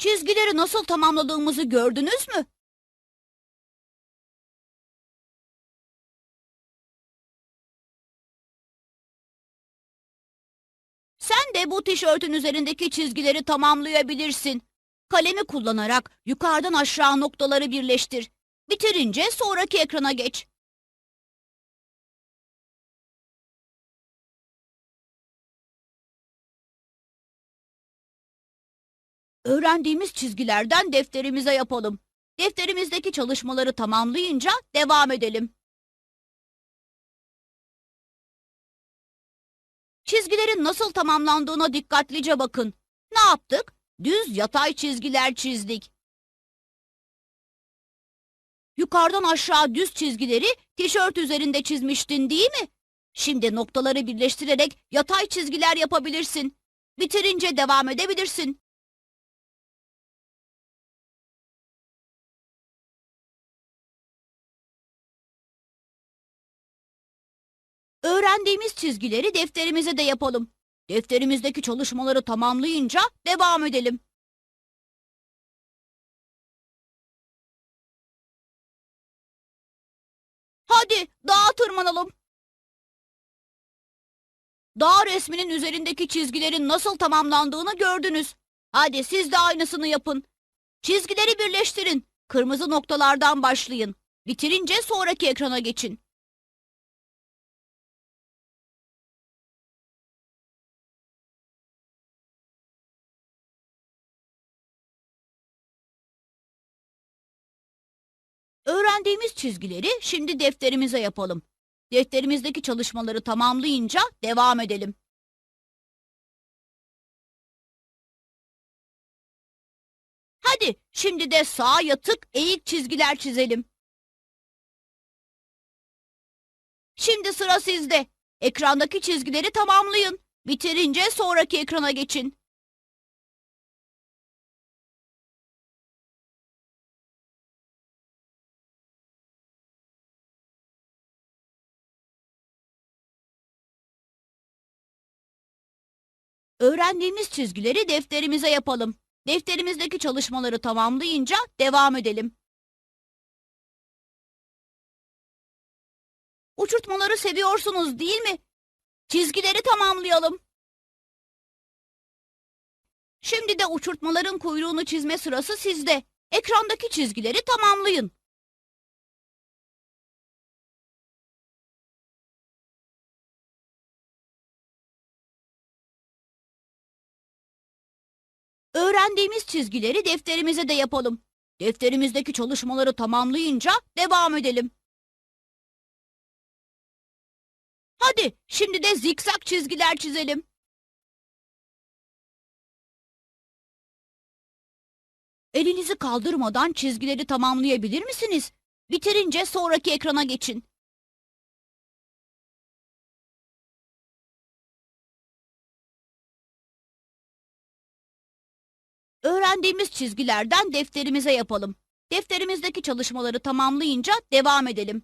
Çizgileri nasıl tamamladığımızı gördünüz mü? Sen de bu tişörtün üzerindeki çizgileri tamamlayabilirsin. Kalemi kullanarak yukarıdan aşağı noktaları birleştir. Bitirince sonraki ekrana geç. Öğrendiğimiz çizgilerden defterimize yapalım. Defterimizdeki çalışmaları tamamlayınca devam edelim. Çizgilerin nasıl tamamlandığına dikkatlice bakın. Ne yaptık? Düz yatay çizgiler çizdik. Yukarıdan aşağı düz çizgileri tişört üzerinde çizmiştin değil mi? Şimdi noktaları birleştirerek yatay çizgiler yapabilirsin. Bitirince devam edebilirsin. Öğrendiğimiz çizgileri defterimize de yapalım. Defterimizdeki çalışmaları tamamlayınca devam edelim. Hadi dağa tırmanalım. Dağ resminin üzerindeki çizgilerin nasıl tamamlandığını gördünüz. Hadi siz de aynısını yapın. Çizgileri birleştirin. Kırmızı noktalardan başlayın. Bitirince sonraki ekrana geçin. Öğrendiğimiz çizgileri şimdi defterimize yapalım. Defterimizdeki çalışmaları tamamlayınca devam edelim. Hadi şimdi de sağ yatık eğik çizgiler çizelim. Şimdi sıra sizde. Ekrandaki çizgileri tamamlayın. Bitirince sonraki ekrana geçin. Öğrendiğimiz çizgileri defterimize yapalım. Defterimizdeki çalışmaları tamamlayınca devam edelim. Uçurtmaları seviyorsunuz değil mi? Çizgileri tamamlayalım. Şimdi de uçurtmaların kuyruğunu çizme sırası sizde. Ekrandaki çizgileri tamamlayın. Öğrendiğimiz çizgileri defterimize de yapalım. Defterimizdeki çalışmaları tamamlayınca devam edelim. Hadi şimdi de zikzak çizgiler çizelim. Elinizi kaldırmadan çizgileri tamamlayabilir misiniz? Bitirince sonraki ekrana geçin. Öğrendiğimiz çizgilerden defterimize yapalım. Defterimizdeki çalışmaları tamamlayınca devam edelim.